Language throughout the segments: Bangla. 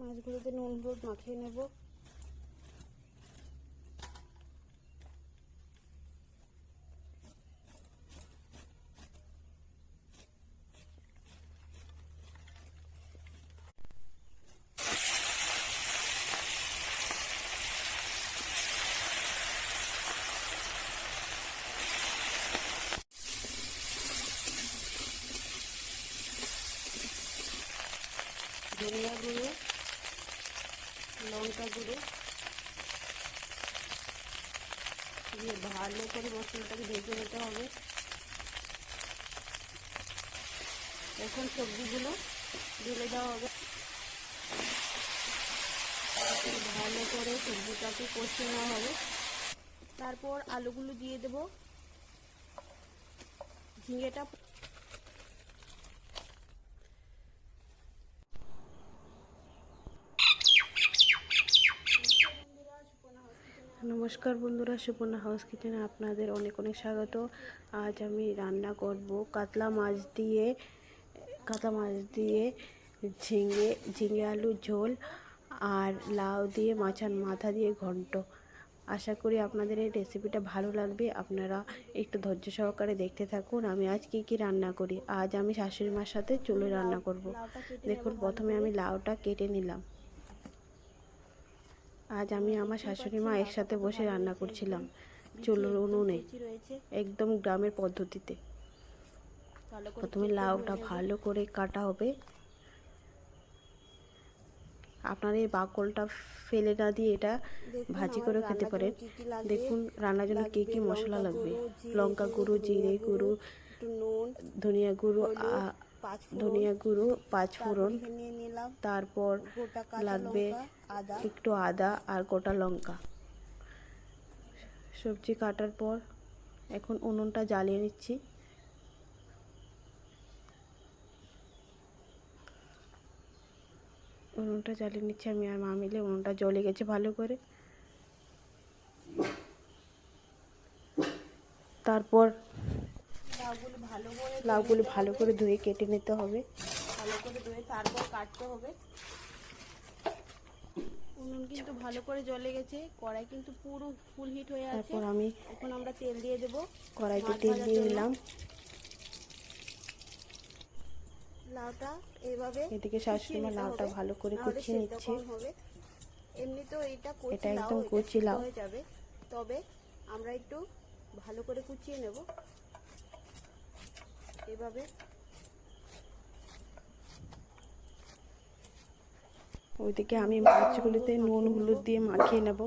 মাছগুলোতে নুন হলুদ মাখিয়ে নেব। ধনিয়া গুঁড়ো লঙ্কা গুঁড়ো। দিয়ে ভালো করে মশলাটাকে ভেজে নিতে হবে। এখন সবজিগুলো ঢেলে দেওয়া হবে। ভালো করে সবজিটাকে কষিয়ে নেওয়া হবে। তারপর আলুগুলো দিয়ে দেব। ঝিঙেটা নমস্কার বন্ধুরা সুপর্ণা হাউস কিচেনে আপনাদের অনেক অনেক স্বাগত। আজ আমি রান্না করব কাতলা মাছ দিয়ে কাতলা মাছ দিয়ে ঝিঙে ঝিঙে আলু ঝোল আর লাউ দিয়ে মাছার মাথা দিয়ে ঘন্ট। আশা করি আপনাদের এই রেসিপিটা ভালো লাগবে। আপনারা একটু ধৈর্য সহকারে দেখতে থাকুন আমি আজ কী কী রান্না করি। আজ আমি শাশুড়ি মার সাথে চুলে রান্না করব। দেখুন প্রথমে আমি লাউটা কেটে নিলাম। আজ আমি আমার শাশুড়ি মা একসাথে বসে রান্না করছিলাম। চুলোর উনুনে। একদম গ্রামের পদ্ধতিতে। প্রথমে লাউটা ভালো করে কাটা হবে। আপনার এই বাকলটা ফেলে না দিয়ে এটা ভাজি করে খেতে পারেন। দেখুন রান্নার জন্য কী কী মশলা লাগবে? লঙ্কা গুঁড়ো জিরে গুঁড়ো ধনিয়া গুঁড়ো ধনিয়া গুঁড়ো পাঁচ ফোড়ন তারপর লাগবে একটু আদা আর গোটা লঙ্কা। সবজি কাটার পর এখন উনুনটা জ্বালিয়ে নিচ্ছি। উনুনটা জ্বালিয়ে নিচ্ছি আমি আর মা মিলে উনুনটা জ্বলে গেছে ভালো করে। তারপর লাউগুলো ভালো করে ধুয়ে কেটে নিতে হবে। ভালো করে ধুয়ে তারপর কাটতে হবে। উনুন কিন্তু ভালো করে জ্বলে গেছে কড়াই কিন্তু পুরো ফুল হিট হয়ে আছে। তারপর আমি এখন আমরা তেল দিয়ে দেব। কড়াইতে তেল দিয়ে দিলাম। লাউটা এইভাবে এদিকে শাশুড়ি মা লাউটা ভালো করে কুচিয়ে নিচ্ছে। হবে। এমনিতেও এটা কচি এটা একদম কচি লাউ। হয়ে যাবে। তবে আমরা একটু ভালো করে কুচিয়ে নেব। এভাবে ওইদিকে আমি মাছগুলিতে নুন, হলুদ দিয়ে মাখিয়ে নেব।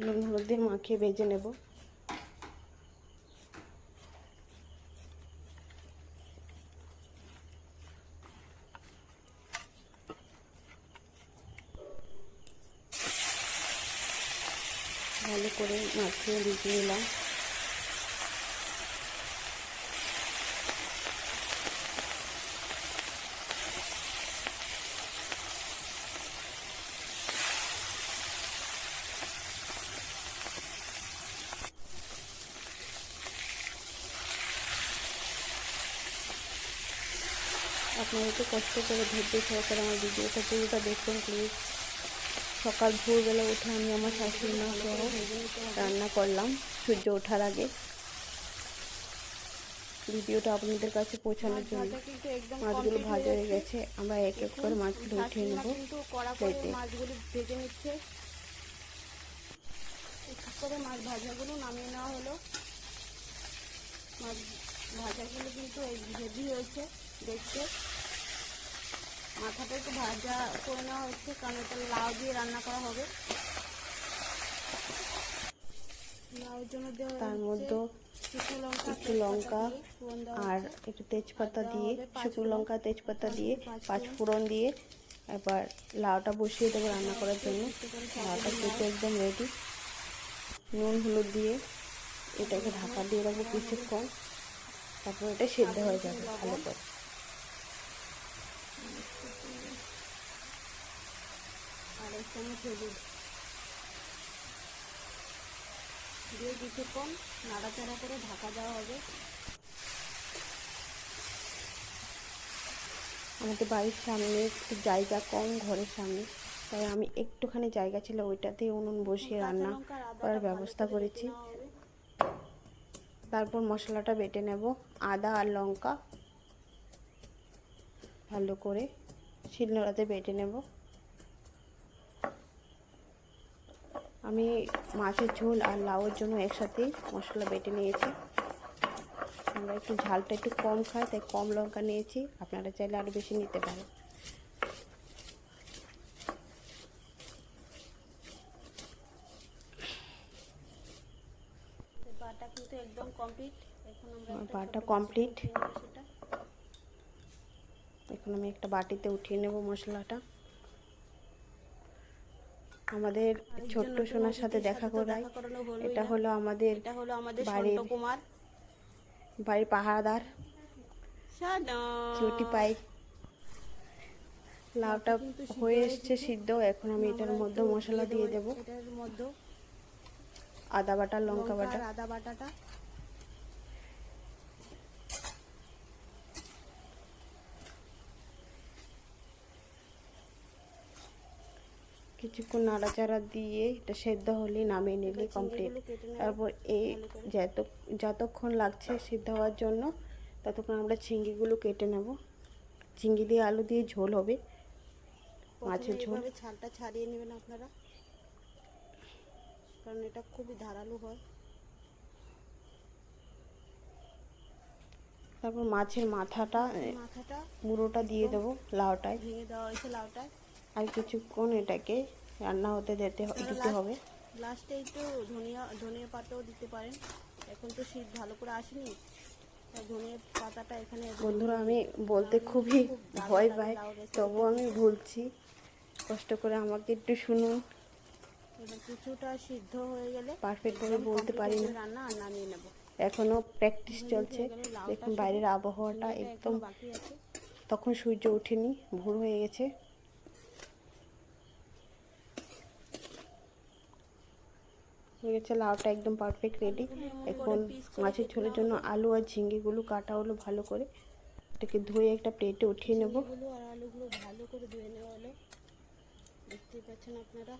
নুন, হলুদ দিয়ে মাখিয়ে ভেজে নেব। ভালো করে মাখিয়ে ভেজে নিলাম। আপনারা একটু কষ্ট করে ধৈর্য সহকারে আমার ভিডিওটা পুরোটা দেখুন প্লিজ সকাল ভোরবেলা উঠে আমি আমার শাশুড়ি মা সহ রান্না করলাম সূর্য ওঠার আগে। ভিডিওটা আপনাদের কাছে পৌঁছানোর জন্য। মাছগুলো ভাজা হয়ে গেছে আমরা এক এক করে মাছগুলো উঠিয়ে নেব। প্লেটে। মাছগুলো ভেজে নিচ্ছে। করে মাছ ভাজাগুলো নামিয়ে নেওয়া হলো। মাছ ভাজাগুলো কিন্তু হেভি হয়েছে। দেখতে। মাথাটা একটু ভাজা করে নেওয়া হচ্ছে কারণ এটা লাউ দিয়ে রান্না করা হবে। তার মধ্যে একটু লঙ্কা আর একটু তেজপাতা দিয়ে শুকনো লঙ্কা তেজপাতা দিয়ে পাঁচ। ফোড়ন। দিয়ে এবার লাউটা বসিয়ে দেবো রান্না করার জন্য। লাউটা কেটে একদম রেডি নুন হলুদ দিয়ে এটাকে ঢাকা দিয়ে রাখব কিছুক্ষণ। তারপর এটা সেদ্ধ হয়ে যাবে ভালো করে। আর এক চামচ হলুদ। দিয়ে কিছুক্ষণ নাড়াচাড়া করে ঢাকা দেওয়া হবে। আমাদের বাড়ির সামনে একটু জায়গা কম ঘরের সামনে। তাই আমি একটুখানি জায়গা ছিল ওইটাতে উনুন বসিয়ে রান্না করার ব্যবস্থা করেছি। তারপর মশলাটা বেটে নেব। আদা আর লঙ্কা ভালো করে। শিলনোড়াতে বেটে নেব। আমি মাছের ঝোল আর লাউয়ের জন্য একসাথেই মশলা বেটে নিয়েছি। আমরা একটু ঝালটা একটু কম খাই তাই কম লঙ্কা নিয়েছি। আপনারা চাইলে আরও বেশি নিতে পারেন। বাটা কিন্তু একদম কমপ্লিট এখন আমরা বাটা ছোট complete। বাটিতে উঠিয়ে নেব সেটা। এখন আমি একটা বাটিতে উঠিয়ে নেব মশলাটা। আমাদের ছোট্ট সোনার সাথে দেখা করাই। এটা হলো আমাদের এটা হলো আমাদের বাড়ির কুমার। বাড়ির পাহারাদার। চুটি পাই। লাউটা হয়ে এসছে সিদ্ধ। এখন আমি এটার মধ্যে মশলা দিয়ে দেবো আদা বাটা লঙ্কা বাটা। আদা বাটাটা। কিছুক্ষণ নাড়াচাড়া দিয়ে এটা সেদ্ধ হলে নামিয়ে নিলে কমপ্লিট তারপর এই যত যতক্ষণ লাগছে সিদ্ধ হওয়ার জন্য ততক্ষণ আমরা চিংড়িগুলো কেটে নেব। চিংড়ি দিয়ে আলু দিয়ে ঝোল হবে। মাছের ঝোল। ছালটা ছাড়িয়ে নেবেন আপনারা। কারণ এটা খুবই ধারালো হয়। তারপর মাছের মাথাটা মাথাটা মুড়োটা দিয়ে দেবো লাউটায়। ভেঙে দেওয়া হয়েছে লাউটায়। আর কিছুক্ষণ এটাকে রান্না হতে দিতে দিতে হবে। লাস্টে একটু ধনিয়া ধনিয়া পাতাও দিতে পারেন। এখন তো শীত ভালো করে আসেনি। পাতাটা এখানে বন্ধুরা আমি বলতে খুবই ভয় পাই তবু আমি ভুলছি। কষ্ট করে আমাকে একটু শুনুন। কিছুটা সিদ্ধ হয়ে গেলে পারফেক্ট ভাবে একদম বলতে পারি না রান্না আর নামিয়ে নেব। এখনও প্র্যাকটিস চলছে। দেখুন বাইরের আবহাওয়াটা একদম তখন সূর্য ওঠেনি ভোর হয়ে গেছে। হয়ে গেছে লাউটা একদম পারফেক্ট রেডি এখন মাছের ঝোলের জন্য আলু আর ঝিঙ্গিগুলো কাটা হলো ভালো করে। এটাকে ধুয়ে একটা প্লেটে উঠিয়ে নেব। আর আলুগুলো ভালো করে ধুয়ে নেওয়া হলো। দেখতেই পাচ্ছেন আপনারা।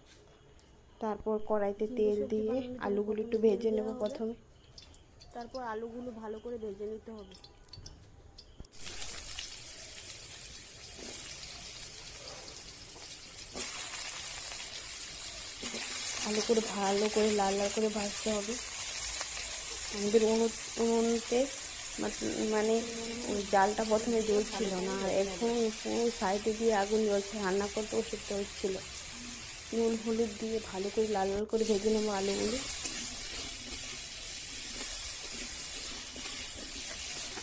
তারপর কড়াইতে তেল দিয়ে আলুগুলো একটু ভেজে নেব প্রথমে। তারপর আলুগুলো ভালো করে ভেজে নিতে হবে। ভালো করে ভালো করে লাল লাল করে ভাজতে হবে। আমাদের উনুন, উনুনতে মানে জালটা প্রথমে জ্বলছিল না, আর এখন পুরো সাইডে দিয়ে আগুন জ্বলছে, রান্না করতেও সেটা হচ্ছিল। নুন, হলুদ দিয়ে ভালো করে লাল লাল করে ভেজে নেব আলুগুলো।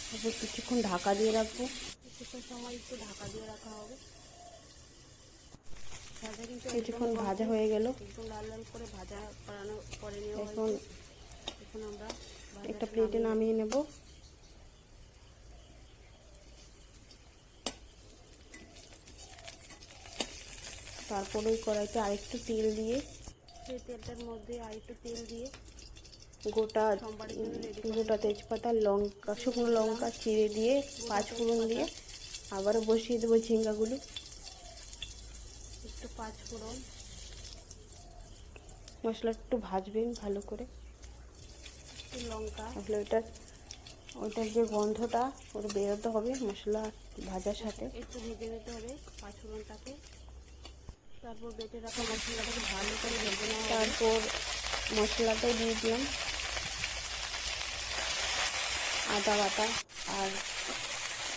তারপর কিছুক্ষণ ঢাকা দিয়ে রাখব। কিছুক্ষণ সময় একটু ঢাকা দিয়ে রাখা হবে। কিছুক্ষণ ভাজা হয়ে গেল। এখন একটা প্লেটে নামিয়ে নেব। তারপর ওই কড়াইতে আরেকটু তেল দিয়ে সেই তেলটার মধ্যে আর একটু তেল দিয়ে গোটা গোটা তেজপাতা লঙ্কা শুকনো লঙ্কা চিড়ে দিয়ে পাঁচ ফোড়ন দিয়ে আবারও বসিয়ে দেবো ঝিঙ্গাগুলো। একটু পাঁচ ফোড়ন। মশলা একটু ভাজবেন ভালো করে। একটু লঙ্কা। তাহলে ওইটার ওইটার যে গন্ধটা ওটা বেরোতে হবে মশলা ভাজার সাথে। একটু ভেজে নিতে হবে পাঁচ ফোড়নটাকে। তারপর বেটে রাখা মশলাটাকে ভালো করে ভেজে নেওয়া তারপর মশলাটাও দিয়ে দিলাম। আদা বাটা আর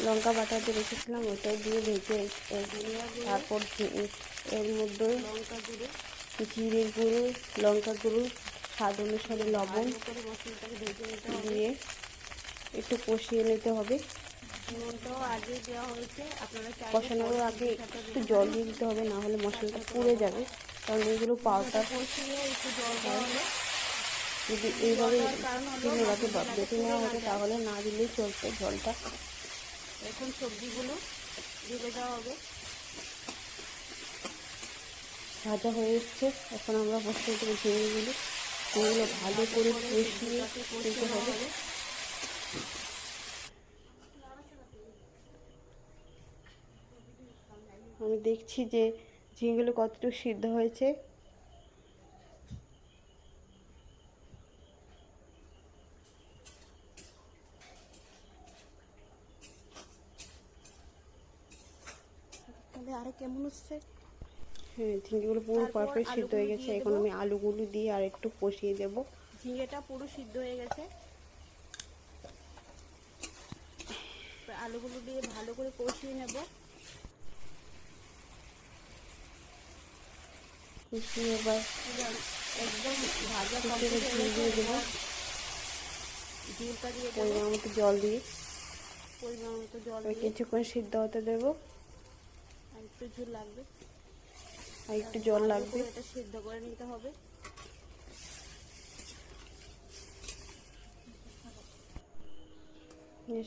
লঙ্কা বাটা যে রেখেছিলাম ওটাও দিয়ে ভেজে তারপর এর মধ্যে গুঁড়ো জিরের গুঁড়ো লঙ্কা গুঁড়ো, স্বাদ অনুসারে লবণ দিয়ে একটু কষিয়ে নিতে হবে। কষানোর আগে একটু জল দিয়ে দিতে হবে, না হলে মশলাটা পুড়ে যাবে। কারণ এগুলো পাউডার যদি এইভাবে হলো চিনিটাকে বেটে নেওয়া হতো তাহলে না দিলেই চলতো জলটা এখন সবজিগুলো ঢেলে দেওয়া হবে। ভাজা হয়ে এসছে। এখন আমরা বসে দেবো ঝিঙেগুলো। এগুলো ভালো করে কষিয়ে দিতে হবে। আমি দেখছি যে ঝিঙেগুলো কতটুকু সিদ্ধ হয়েছে। তাহলে আরে কেমন হচ্ছে? হ্যাঁ ঝিঙেগুলো পুরো পারফেক্ট সিদ্ধ হয়ে গেছে। এখন আমি আলুগুলো দিয়ে আর একটু কষিয়ে দেব। ঝিঙেটা পুরো সিদ্ধ হয়ে গেছে। আলুগুলো দিয়ে ভালো করে কষিয়ে নেব। কষিয়ে এবার একদম ভাজা কমপ্লিট দিয়ে পরিমাণ মতো জল দিয়ে। পরিমাণ মতো জল কিছুক্ষণ সিদ্ধ হতে দেবো। আর একটু ঝোল লাগবে। আর একটু জল লাগবে। এটা সিদ্ধ করে নিতে হবে।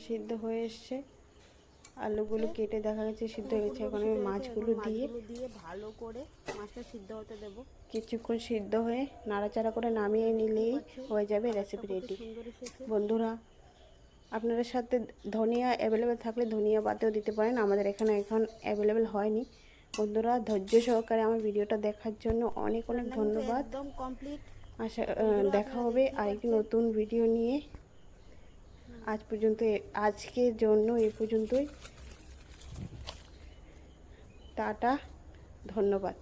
সিদ্ধ হয়ে এসছে। আলুগুলো কেটে দেখা গেছে সিদ্ধ হয়ে গেছে। এখন আমি মাছগুলো দিয়ে দিয়ে ভালো করে মাছটা সিদ্ধ হতে দেবো। কিছুক্ষণ সিদ্ধ হয়ে নাড়াচাড়া করে নামিয়ে নিলেই হয়ে যাবে রেসিপি রেডি বন্ধুরা আপনাদের সাথে ধনিয়া অ্যাভেলেবেল থাকলে ধনিয়া পাতেও দিতে পারেন। আমাদের এখানে এখন অ্যাভেলেবেল হয়নি। বন্ধুরা ধৈর্য সহকারে আমার ভিডিওটা দেখার জন্য অনেক অনেক ধন্যবাদ। একদম কমপ্লিট আশা দেখা হবে আরেকটি নতুন ভিডিও নিয়ে। আজ পর্যন্ত আজকের জন্য এ পর্যন্তই। টাটা ধন্যবাদ।